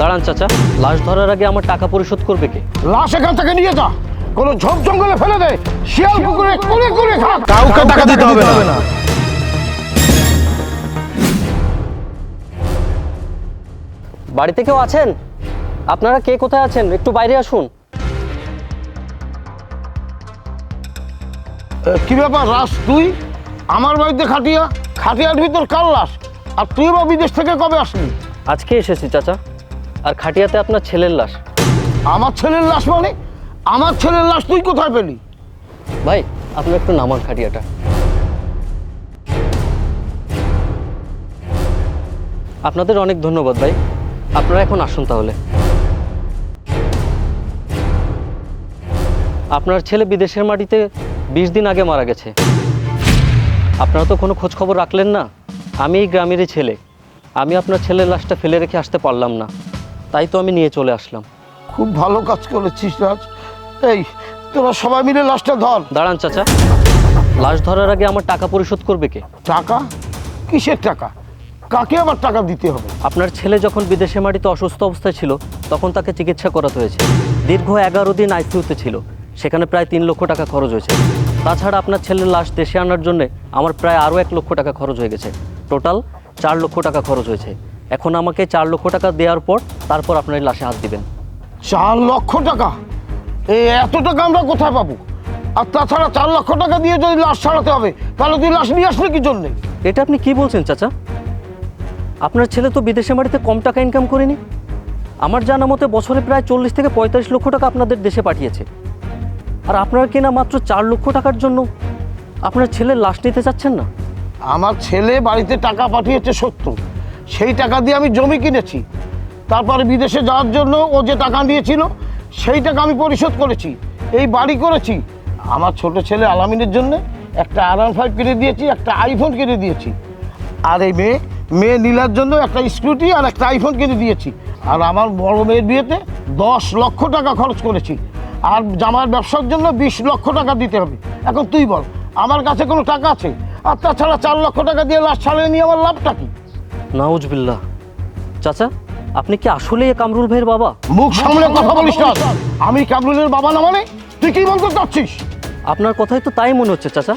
দাঁড়ান চাচা। লাশ ধরার আগে আমার টাকা পরিশোধ করবে কে? লাশ এখান থেকে নিয়ে যা। কোনো ঝোপ জঙ্গলে ফেলে দে। শিয়াল পুকুরে করে করে খা। কাউকে টাকা দিতে হবে না। বাড়িতে কেউ আছেন? আপনারা কে কোথায় আছেন? একটু বাইরে আসুন। কি ব্যাপার রাস তুই? আমার বাড়িতে খাটিয়া খাটিয়ার ভিতর কার লাশ? আর তুই বা বিদেশ থেকে কবে আসলি আজকে এসেছি চাচা। আর খাটিয়াতে আপনার ছেলের লাশ। আমার ছেলের লাশ মানে? আমার ছেলের লাশ তুই কোথায় পেলি? ভাই আপনি একটু নামান খাটিয়াটা। আপনাদের অনেক ধন্যবাদ ভাই। আপনারা এখন আসুন তাহলে। আপনার ছেলে বিদেশের মাটিতে বিশ দিন আগে মারা গেছে। আপনারা তো কোনো খোঁজ খবর রাখলেন না। আমি এই গ্রামেরই ছেলে। আমি আপনার ছেলের লাশটা ফেলে রেখে আসতে পারলাম না। তাই তো আমি নিয়ে চলে আসলাম। খুব ভালো কাজ করেছিস রাজ। এই তোরা সবাই মিলে লাশটা ধর। দাঁড়ান চাচা। লাশ ধরার আগে আমার টাকা পরিশোধ করবে কে? টাকা? কিসের টাকা? কাকে আবার টাকা দিতে হবে? আপনার ছেলে যখন বিদেশে মাটিতে অসুস্থ অবস্থায় ছিল তখন তাকে চিকিৎসা করাতে হয়েছে। দীর্ঘ এগারো দিন আইসিউতে ছিল। সেখানে প্রায় তিন লক্ষ টাকা খরচ হয়েছে। তাছাড়া আপনার ছেলের লাশ দেশে আনার জন্য আমার প্রায় আরও এক লক্ষ টাকা খরচ হয়ে গেছে। টোটাল চার লক্ষ টাকা খরচ হয়েছে। এখন আমাকে চার লক্ষ টাকা দেওয়ার পর তারপর আপনার এই লাশে হাত দিবেন। চার লক্ষ টাকা? এই এত টাকা আমরা কোথায় পাবো? আর তাছাড়া চার লক্ষ টাকা দিয়ে যদি লাশ ছাড়াতে হবে তাহলে তুই লাশ নিয়ে আসলে কি জন্যে? এটা আপনি কি বলছেন চাচা? আপনার ছেলে তো বিদেশে বাড়িতে কম টাকা ইনকাম করেনি। আমার জানা মতে বছরে প্রায় চল্লিশ থেকে পঁয়তাল্লিশ লক্ষ টাকা আপনাদের দেশে পাঠিয়েছে। আর আপনার কিনা মাত্র চার লক্ষ টাকার জন্য আপনার ছেলের লাশ নিতে চাচ্ছেন না? আমার ছেলে বাড়িতে টাকা পাঠিয়েছে সত্য সেই টাকা দিয়ে আমি জমি কিনেছি। তারপরে বিদেশে যাওয়ার জন্য ও যে টাকা দিয়েছিল সেই টাকা আমি পরিশোধ করেছি। এই বাড়ি করেছি। আমার ছোট ছেলে আলামিনের জন্য একটা আর ফাইভ কিনে দিয়েছি, একটা আইফোন কিনে দিয়েছি। আর এই মেয়ে মেয়ে নীলার জন্য একটা স্কুটি আর একটা আইফোন কিনে দিয়েছি। আর আমার বড় মেয়ের বিয়েতে দশ লক্ষ টাকা খরচ করেছি। আর জামার ব্যবসার জন্য বিশ লক্ষ টাকা দিতে হবে। এখন তুই বল, আমার কাছে কোনো টাকা আছে? আর তাছাড়া চার লক্ষ টাকা দিয়ে লাশ ছাড়িয়ে নিয়ে আমার লাভটা কি? নাউজবিল্লাহ। চাচা আপনি কি আসলেই এ কামরুল ভাইয়ের বাবা? মুখ সামলে কথা বলিস না। আমি কামরুলের বাবা না মানে? তুই কি বলতে চাচ্ছিস? আপনার কথাই তো তাই মনে হচ্ছে চাচা।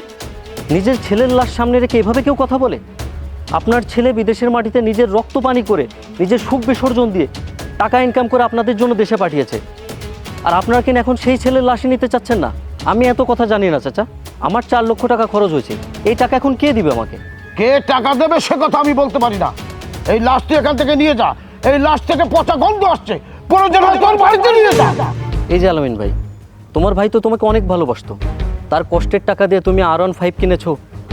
নিজের ছেলের লাশ সামনে রেখে এভাবে কেউ কথা বলে? আপনার ছেলে বিদেশের মাটিতে নিজের রক্ত পানি করে নিজের সুখ বিসর্জন দিয়ে টাকা ইনকাম করে আপনাদের জন্য দেশে পাঠিয়েছে। আর আপনার কিনা এখন সেই ছেলের লাশই নিতে চাচ্ছেন না? আমি এত কথা জানি না চাচা। আমার চার লক্ষ টাকা খরচ হয়েছে। এই টাকা এখন কে দিবে আমাকে? কে টাকা দেবে সে কথা আমি বলতে পারি না। এই লাশ তুই এখান থেকে নিয়ে যা। এই লাশ থেকে পচা গন্ধ আসছে। প্রয়োজন হয় তোর বাড়িতে নিয়ে যা। এই যে আলামিন ভাই তোমার ভাই তো তোমাকে অনেক ভালোবাসতো। তার কষ্টের টাকা দিয়ে তুমি আর ওয়ান ফাইভ কিনেছো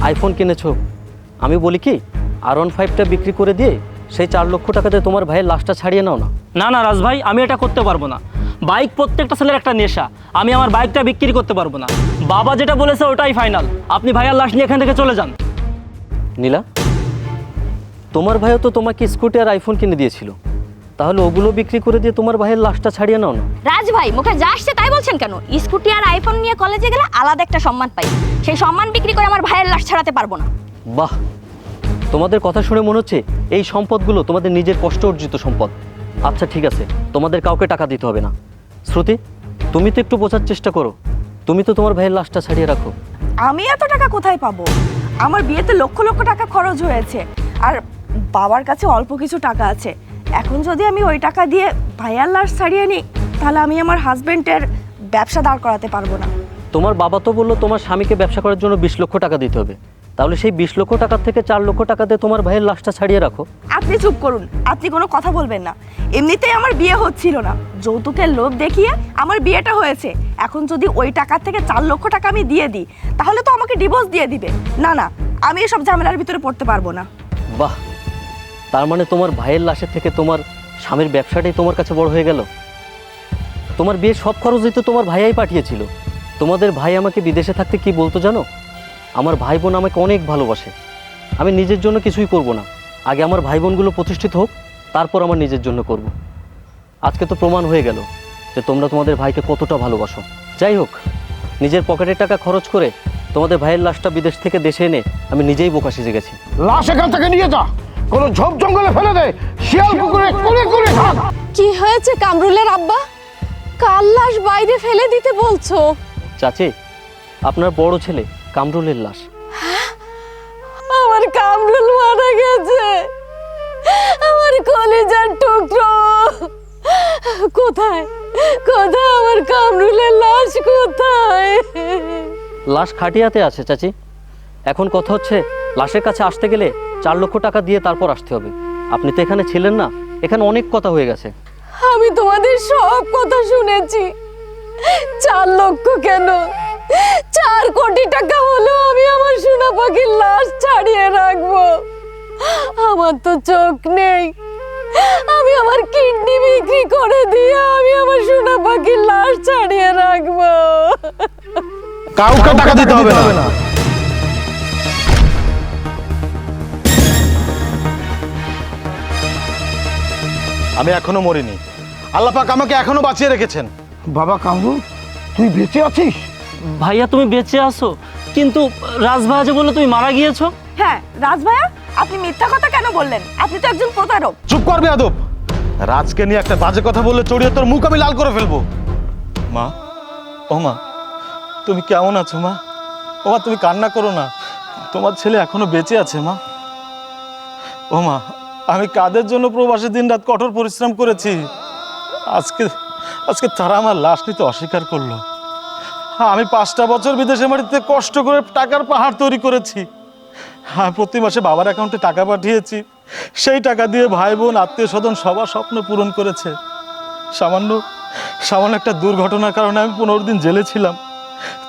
আইফোন কিনেছো। আমি বলি কি আর ওয়ান ফাইভটা বিক্রি করে দিয়ে সেই চার লক্ষ টাকা দিয়ে তোমার ভাইয়ের লাশটা ছাড়িয়ে নাও না। না না রাজ ভাই আমি এটা করতে পারব না। বাইক প্রত্যেকটা ছেলের একটা নেশা। আমি আমার বাইকটা বিক্রি করতে পারব না। বাবা যেটা বলেছে ওটাই ফাইনাল আপনি ভাইয়ার লাশ নিয়ে এখান থেকে চলে যান। নীলা? তোমার ভাইও তো তোমাকে স্কুটি আর আইফোন কিনে দিয়েছিল। তাহলে ওগুলো বিক্রি করে দিয়ে তোমার ভাইয়ের লাশটা ছাড়িয়ে নাও না। রাজ ভাই মুখে যা আসছে তাই বলছেন কেন? স্কুটি আর আইফোন নিয়ে কলেজে গেলে আলাদা একটা সম্মান পাই। সেই সম্মান বিক্রি করে আমার ভাইয়ের লাশ ছাড়াতে পারব না। বাহ! তোমাদের কথা শুনে মনে হচ্ছে এই সম্পদগুলো তোমাদের নিজের কষ্ট অর্জিত সম্পদ। আচ্ছা ঠিক আছে তোমাদের কাউকে টাকা দিতে হবে না। শ্রুতি তুমি তো একটু বোঝার চেষ্টা করো। তুমি তো তোমার ভাইয়ের লাশটা ছাড়িয়ে রাখো। আমি এত টাকা কোথায় পাবো? আমার বিয়েতে লক্ষ লক্ষ টাকা খরচ হয়েছে। আর বাবার কাছে অল্প কিছু টাকা আছে। এখন যদি আমি ওই টাকা দিয়ে ভাইয়ার লাশ ছাড়িয়ে নিই তাহলে আমি আমার হাজবেন্ডের ব্যবসা দাঁড় করাতে পারব না। তোমার বাবা তো বলল তোমার স্বামীকে ব্যবসা করার জন্য বিশ লক্ষ টাকা দিতে হবে। তাহলে সেই বিশ লক্ষ টাকার থেকে চার লক্ষ টাকা দিয়ে তোমার ভাইয়ের লাশটা ছাড়িয়ে রাখো। আপনি চুপ করুন আপনি কোনো কথা বলবেন না। এমনিতেই আমার বিয়ে হচ্ছিল না। যৌতুকের লোভ দেখিয়ে আমার বিয়েটা হয়েছে। এখন যদি ওই টাকার থেকে চার লক্ষ টাকা আমি দিয়ে দিই তাহলে তো আমাকে ডিভোর্স দিয়ে দিবে। না না আমি এসব ঝামেলার ভিতরে পড়তে পারব না। বাহ তার মানে তোমার ভাইয়ের লাশের থেকে তোমার স্বামীর ব্যবসাটাই তোমার কাছে বড় হয়ে গেল? তোমার বিয়ের সব খরচই তো তোমার ভাইয়াই পাঠিয়েছিল। তোমাদের ভাই আমাকে বিদেশে থাকতে কি বলতো জানো? আমার ভাই বোন আমাকে অনেক ভালোবাসে। আমি নিজের জন্য কিছুই করব না। আগে আমার ভাই বোনগুলো প্রতিষ্ঠিত হোক, তারপর আমার নিজের জন্য করব। আজকে তো প্রমাণ হয়ে গেল যে তোমরা তোমাদের ভাইকে কতটা ভালোবাসো। যাই হোক, নিজের পকেটের টাকা খরচ করে তোমাদের ভাইয়ের লাশটা বিদেশ থেকে দেশে এনে আমি নিজেই বোকা সেজে গেছি। লাশ এখান থেকে নিয়ে যা! কোনো ঝোপ জঙ্গলে ফেলে দে শিয়াল কুকুরে করে করে খাক। কি হয়েছে কামরুলের আব্বা? কাল লাশ বাইরে ফেলে দিতে বলছো। চাচি আপনার বড় ছেলে কামরুলের লাশ। আমার কামরুল মারা গেছে। আমার কলিজার টুকরো। কোথায়? কোথায় আমার কামরুলের লাশ? কোথায়? লাশ খাটিয়াতে আছে চাচি। এখন কথা হচ্ছে লাশের কাছে আসতে গেলে চার লক্ষ টাকা দিয়ে তারপর আসতে হবে। আপনি তো এখানে ছিলেন না এখানে অনেক কথা হয়ে গেছে। আমি তোমাদের সব কথা শুনেছি। চার লক্ষ কেন? চার কোটি টাকা হলো আমি আমার সোনা পাখির লাশ ছাড়িয়ে রাখব। আমার তো চোখ নেই। আমি আমার কিডনি বিক্রি করে দিয়ে আমি আমার সোনা পাখির লাশ ছাড়িয়ে রাখব। কাউকে টাকা দিতে হবে না। আমি এখনও মরিনি। আল্লাহ পাক আমাকে এখনও বাঁচিয়ে রেখেছেন। বাবা কামরুল তুই বেঁচে আছিস? ভাইয়া তুমি বেঁচে আছো। কিন্তু রাজভাইয়া যে বলল তুমি মারা গিয়েছো? হ্যাঁ রাজ ভাইয়া আপনি মিথ্যা কথা কেন বললেন? আপনি তো একজন প্রতারক। চুপ করবে আদব রাজকে নিয়ে একটা বাজে কথা বললে চড়িয়ে তোর মুখ আমি লাল করে ফেলব। মা ও মা তুমি কেমন আছো মা? ও মা তুমি কান্না করো না। তোমার ছেলে এখনও বেঁচে আছে মা। ও মা আমি কাদের জন্য প্রবাসে দিন রাত কঠোর পরিশ্রম করেছি? আজকে আজকে তারা আমার লাশ নিতে অস্বীকার করল। আমি পাঁচটা বছর বিদেশে মাটিতে কষ্ট করে টাকার পাহাড় তৈরি করেছি। হ্যাঁ প্রতি মাসে বাবার অ্যাকাউন্টে টাকা পাঠিয়েছি। সেই টাকা দিয়ে ভাই বোন, আত্মীয় স্বজন সবার স্বপ্ন পূরণ করেছে। সামান্য সামান্য একটা দুর্ঘটনার কারণে আমি পনেরো দিন জেলে ছিলাম।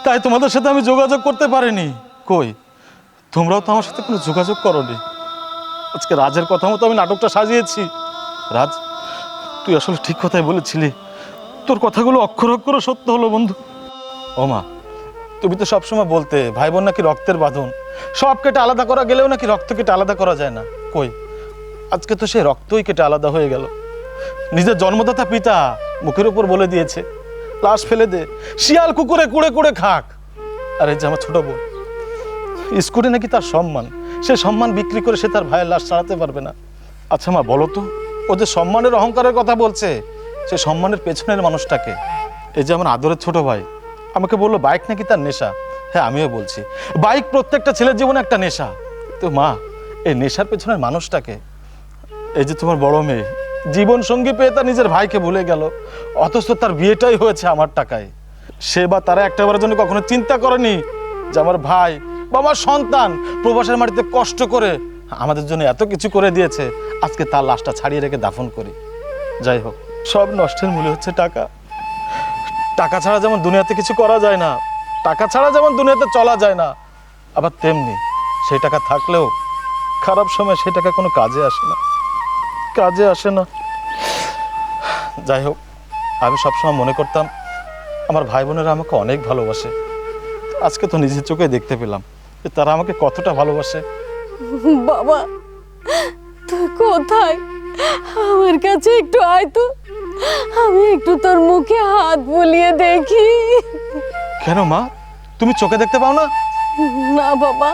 তাই তোমাদের সাথে আমি যোগাযোগ করতে পারিনি। কই? তোমরাও তো আমার সাথে কোনো যোগাযোগ করনি। আজকে রাজের কথা মতো আমি নাটকটা সাজিয়েছি। রাজ, তুই আসলে ঠিক কথাই বলেছিলি। তোর কথাগুলো অক্ষর অক্ষর সত্য হলো, বন্ধু। ও মা, তুমি তো সবসময় বলতে ভাই বোন নাকি রক্তের বাঁধন। সব কেটে আলাদা করা গেলেও নাকি রক্ত কেটে আলাদা করা যায় না। কই, আজকে তো সে রক্তই কেটে আলাদা হয়ে গেল। নিজের জন্মদাতা পিতা মুখের উপর বলে দিয়েছে, লাশ ফেলে দে, শিয়াল কুকুরে কুড়ে কুড়ে খাক। আর যে আমার ছোট বোন, স্কুলে নাকি তার সম্মান। সে সম্মান বিক্রি করে সে তার ভাইয়ের লাশ ছাড়াতে পারবে না। আচ্ছা মা, বলো তো, ও যে সম্মানের অহংকারের কথা বলছে, সে সম্মানের পেছনের মানুষটাকে? এই যে আমার আদরের ছোট ভাই, আমাকে বলল বাইক নাকি তার নেশা? হ্যাঁ আমিও বলছি। বাইক প্রত্যেকটা ছেলের জীবনে একটা নেশা। তো মা, এই নেশার পেছনের মানুষটাকে, এই যে তোমার বড় মেয়ে, জীবন সঙ্গী পেয়ে তার নিজের ভাইকে ভুলে গেল, অথচ তার বিয়েটাই হয়েছে আমার টাকায়। সে বা তারা একটা একটাবারের জন্য কখনো চিন্তা করেনি যে আমার ভাই বা আমার সন্তান প্রবাসের মাটিতে কষ্ট করে আমাদের জন্য এত কিছু করে দিয়েছে, আজকে তার লাশটা ছাড়িয়ে রেখে দাফন করি। যাই হোক, সব নষ্টের মূল্য হচ্ছে টাকা। টাকা ছাড়া যেমন দুনিয়াতে কিছু করা যায় না, টাকা ছাড়া যেমন দুনিয়াতে চলা যায় না, আবার তেমনি সেই টাকা থাকলেও খারাপ সময় সেই টাকা কোনো কাজে আসে না। কাজে আসে না। যাই হোক, আমি সবসময় মনে করতাম, আমার ভাই বোনেরা আমাকে অনেক ভালোবাসে। আজকে তো নিজের চোখে দেখতে পেলাম। যে তারা আমাকে কতটা ভালোবাসে। বাবা তুই কোথায়? আমার কাছে একটু আয় তো। আমি একটু তোর মুখে হাত বুলিয়ে দেখি। কেন মা? তুমি চোখে দেখতে পাও না? না বাবা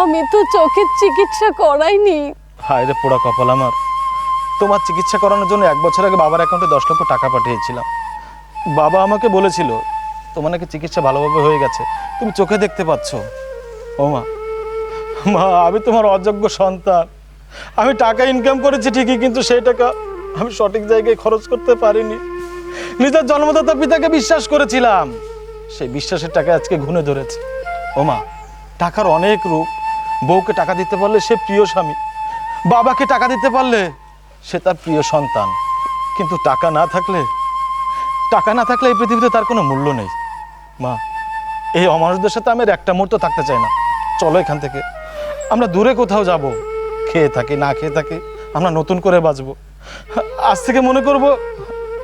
আমি তো চোখের চিকিৎসা করাইনি। হায় রে পোড়া কপাল আমার। তোমার চিকিৎসা করানোর জন্য এক বছর আগে বাবার অ্যাকাউন্টে দশ লক্ষ টাকা পাঠিয়েছিলাম। বাবা আমাকে বলেছিল তোমার নাকি চিকিৎসা ভালোভাবে হয়ে গেছে। তুমি চোখে দেখতে পাচ্ছ। ও মা মা, আমি তোমার অযোগ্য সন্তান। আমি টাকা ইনকাম করেছি ঠিকই, কিন্তু সেই টাকা আমি সঠিক জায়গায় খরচ করতে পারিনি। নিজের জন্মদাতা পিতাকে বিশ্বাস করেছিলাম। সেই বিশ্বাসের টাকা আজকে ঘুনে ধরেছে। ও মা, টাকার অনেক রূপ। বউকে টাকা দিতে পারলে সে প্রিয় স্বামী। বাবাকে টাকা দিতে পারলে সে তার প্রিয় সন্তান। কিন্তু টাকা না থাকলে, টাকা না থাকলে এই পৃথিবীতে তার কোনো মূল্য নেই। মা, এই অমানুষদের সাথে আমি একটা মুহূর্ত থাকতে চাই না। চলো এখান থেকে। আমরা দূরে কোথাও যাব। খেয়ে থাকি না খেয়ে থাকি আমরা নতুন করে বাঁচবো। আজ থেকে মনে করব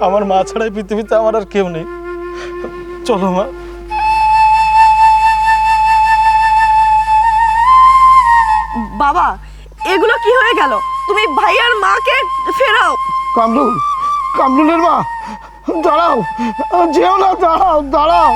আমার মা ছাড়াই পৃথিবীতে আমার আর কেউ নেই। চলো মা। বাবা এগুলো কি হয়ে গেল? তুমি ভাইয়ার মাকে ফেরাও। কামরুল কামরুলের মা দাঁড়াও যেও না দাঁড়াও দাঁড়াও।